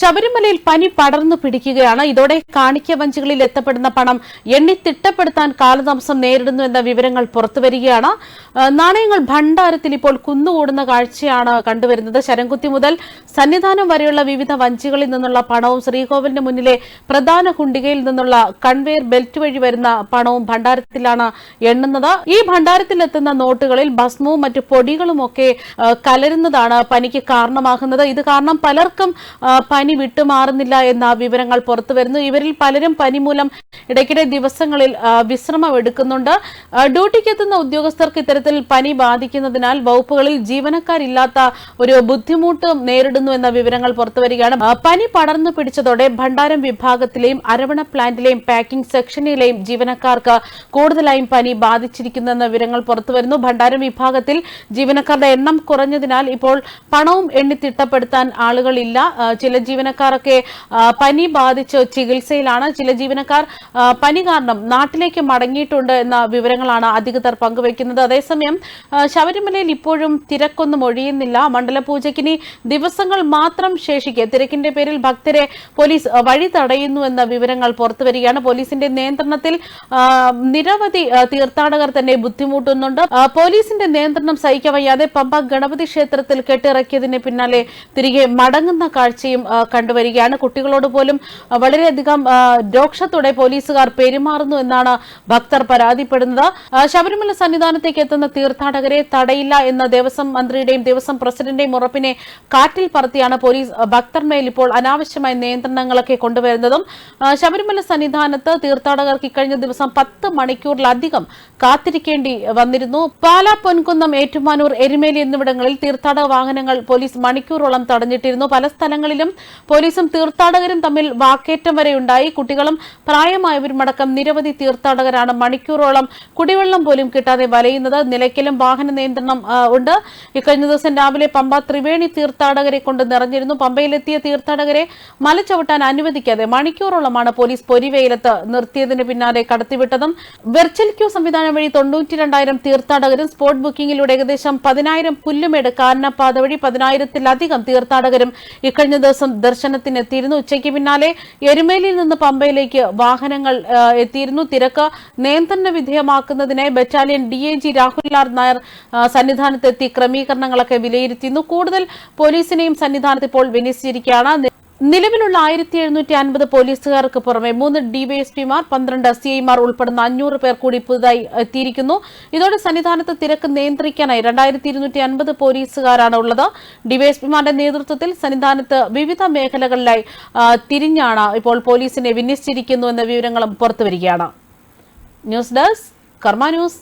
ശബരിമലയിൽ പനി പടർന്നു പിടിക്കുകയാണ്. ഇതോടെ കാണിക്ക വഞ്ചികളിൽ എത്തപ്പെടുന്ന പണം എണ്ണി തിട്ടപ്പെടുത്താൻ കാലതാമസം നേരിടുന്നു എന്ന വിവരങ്ങൾ പുറത്തുവരികയാണ് നാണയങ്ങൾ ഭണ്ഡാരത്തിൽ ഇപ്പോൾ കുന്നുകൂടുന്ന കാഴ്ചയാണ് കണ്ടുവരുന്നത്. ശരംകുത്തി മുതൽ സന്നിധാനം വരെയുള്ള വിവിധ വഞ്ചികളിൽ നിന്നുള്ള പണവും ശ്രീകോവിലിന് മുന്നിലെ പ്രധാന കുണ്ടികയിൽ നിന്നുള്ള കൺവെയർ ബെൽറ്റ് വഴി വരുന്ന പണവും ഭണ്ഡാരത്തിലാണ് എണ്ണുന്നത്. ഈ ഭണ്ഡാരത്തിലെത്തുന്ന നോട്ടുകളിൽ ഭസ്മവും മറ്റു പൊടികളുമൊക്കെ കലരുന്നതാണ് പനിക്ക് കാരണമാകുന്നത്. ഇത് കാരണം പലർക്കും ആ, പനി വിട്ടുമാറുന്നില്ല എന്ന വിവരങ്ങൾ പുറത്തുവരുന്നു. ഇവരിൽ പലരും പനി മൂലം ഇടയ്ക്കിടെ ദിവസങ്ങളിൽ വിശ്രമം എടുക്കുന്നുണ്ട്. ഡ്യൂട്ടിക്കെത്തുന്ന ഉദ്യോഗസ്ഥർക്ക് ഇത്തരത്തിൽ പനി ബാധിക്കുന്നതിനാൽ വകുപ്പുകളിൽ ജീവനക്കാരില്ലാത്ത ഒരു ബുദ്ധിമുട്ട് നേരിടുന്നു എന്ന വിവരങ്ങൾ പുറത്തുവരികയാണ്. പനി പടർന്നു പിടിച്ചതോടെ ഭണ്ഡാരം വിഭാഗത്തിലെയും അരവണ പ്ലാന്റിലെയും പാക്കിംഗ് സെക്ഷനിലെയും ജീവനക്കാർക്ക് കൂടുതലായും പനി ബാധിച്ചിരിക്കുന്നു എന്ന വിവരങ്ങൾ പുറത്തുവരുന്നു. ഭണ്ഡാരം വിഭാഗത്തിൽ ജീവനക്കാരുടെ എണ്ണം കുറഞ്ഞതിനാൽ ഇപ്പോൾ പണവും എണ്ണി തിട്ടപ്പെടുത്താൻ ആളുകളില്ല. ചില ചില ജീവനക്കാരൊക്കെ പനി ബാധിച്ച് ചികിത്സയിലാണ്. ചില ജീവനക്കാർ പനി കാരണം നാട്ടിലേക്ക് മടങ്ങിയിട്ടുണ്ട് എന്ന വിവരങ്ങളാണ് അധികൃതർ പങ്കുവയ്ക്കുന്നത്. അതേസമയം ശബരിമലയിൽ ഇപ്പോഴും തിരക്കൊന്നും ഒഴിയുന്നില്ല. മണ്ഡലപൂജയ്ക്ക് ഇനി ദിവസങ്ങൾ മാത്രം ശേഷിക്കെ തിരക്കിന്റെ പേരിൽ ഭക്തരെ പോലീസ് വഴി തടയുന്നു എന്ന വിവരങ്ങൾ പുറത്തുവരികയാണ്. പോലീസിന്റെ നിയന്ത്രണത്തിൽ നിരവധി തീർത്ഥാടകർ തന്നെ ബുദ്ധിമുട്ടുന്നുണ്ട്. പോലീസിന്റെ നിയന്ത്രണം സഹിക്കവയ്യാതെ പമ്പ ഗണപതി ക്ഷേത്രത്തിൽ കെട്ടിറക്കിയതിന് പിന്നാലെ തിരികെ മടങ്ങുന്ന കാഴ്ചയും കണ്ടുവരികയാണ്. കുട്ടികളോട് പോലും വളരെയധികം രോക്ഷത്തോടെ പോലീസുകാർ പെരുമാറുന്നു എന്നാണ് ഭക്തർ പരാതിപ്പെടുന്നത്. ശബരിമല സന്നിധാനത്തേക്ക് എത്തുന്ന തീർത്ഥാടകരെ തടയില്ല എന്ന ദേവസ്വം മന്ത്രിയുടെയും ദേവസ്വം പ്രസിഡന്റിന്റെയും ഉറപ്പിനെ കാറ്റിൽ പറത്തിയാണ് പോലീസ് ഭക്തർമേൽ ഇപ്പോൾ അനാവശ്യമായ നിയന്ത്രണങ്ങളൊക്കെ കൊണ്ടുവരുന്നതും. ശബരിമല സന്നിധാനത്ത് തീർത്ഥാടകർക്ക് ഇക്കഴിഞ്ഞ ദിവസം പത്ത് മണിക്കൂറിലധികം കാത്തിരിക്കേണ്ടി വന്നിരുന്നു. പാലാ പൊൻകുന്നം ഏറ്റുമാനൂർ എരുമേലി എന്നിവിടങ്ങളിൽ തീർത്ഥാടക വാഹനങ്ങൾ പോലീസ് മണിക്കൂറോളം തടഞ്ഞിട്ടിരുന്നു. പല സ്ഥലങ്ങളിലും പോലീസും തീർത്ഥാടകരും തമ്മിൽ വാക്കേറ്റം വരെയുണ്ടായി കുട്ടികളും പ്രായമായവരുമടക്കം നിരവധി തീർത്ഥാടകരാണ് മണിക്കൂറോളം കുടിവെള്ളം പോലും കിട്ടാതെ വലയുന്നത്. നിലയ്ക്കലും വാഹന നിയന്ത്രണം ഉണ്ട്. ഇക്കഴിഞ്ഞ ദിവസം രാവിലെ പമ്പ ത്രിവേണി തീർത്ഥാടകരെ കൊണ്ട് നിറഞ്ഞിരുന്നു. പമ്പയിലെത്തിയ തീർത്ഥാടകരെ മല ചവിട്ടാൻ അനുവദിക്കാതെ മണിക്കൂറോളമാണ് പോലീസ് പൊരിവെയിലത്ത് നിർത്തിയതിന് പിന്നാലെ കടത്തിവിട്ടതും. വെർച്വൽ ക്യൂ സംവിധാനം വഴി തൊണ്ണൂറ്റി രണ്ടായിരം തീർത്ഥാടകരും സ്പോട്ട് ബുക്കിംഗിലൂടെ ഏകദേശം പതിനായിരം പുല്ലുമേട് കാരണപ്പാത വഴി പതിനായിരത്തിലധികം തീർത്ഥാടകരും ഇക്കഴിഞ്ഞ ദിവസം ദർശനത്തിനെത്തിയിരുന്നു. ഉച്ചയ്ക്ക് പിന്നാലെ എരുമേലിയിൽ നിന്ന് പമ്പയിലേക്ക് വാഹനങ്ങൾ എത്തിയിരുന്നു. തിരക്ക് നിയന്ത്രണ വിധേയമാക്കുന്നതിനായി battalion D I G Rahul R Nair സന്നിധാനത്തെത്തി ക്രമീകരണങ്ങളൊക്കെ വിലയിരുത്തിയിരുന്നു. കൂടുതൽ പോലീസിനെയും സന്നിധാനത്ത് ഇപ്പോൾ വിന്യസിച്ചിരിക്കുകയാണ്. നിലവിലുള്ള ആയിരത്തി എഴുന്നൂറ്റി അൻപത് പോലീസുകാർക്ക് പുറമെ മൂന്ന് ഡിവൈഎസ്പിമാർ പന്ത്രണ്ട് സി ഐമാർ ഉൾപ്പെടുന്ന അഞ്ഞൂറ് പേർ കൂടി പുതുതായി എത്തിയിരിക്കുന്നു. ഇതോടെ സന്നിധാനത്ത് തിരക്ക് നിയന്ത്രിക്കാനായി രണ്ടായിരത്തി ഇരുന്നൂറ്റി അൻപത് പോലീസുകാരാണ് ഉള്ളത്. ഡിവൈഎസ്പിമാരുടെ നേതൃത്വത്തിൽ സന്നിധാനത്ത് വിവിധ മേഖലകളിലായി തിരിഞ്ഞാണ് ഇപ്പോൾ പോലീസിനെ വിന്യസിച്ചിരിക്കുന്നു എന്ന വിവരങ്ങളും പുറത്തുവരികയാണ്. News desk Karma news.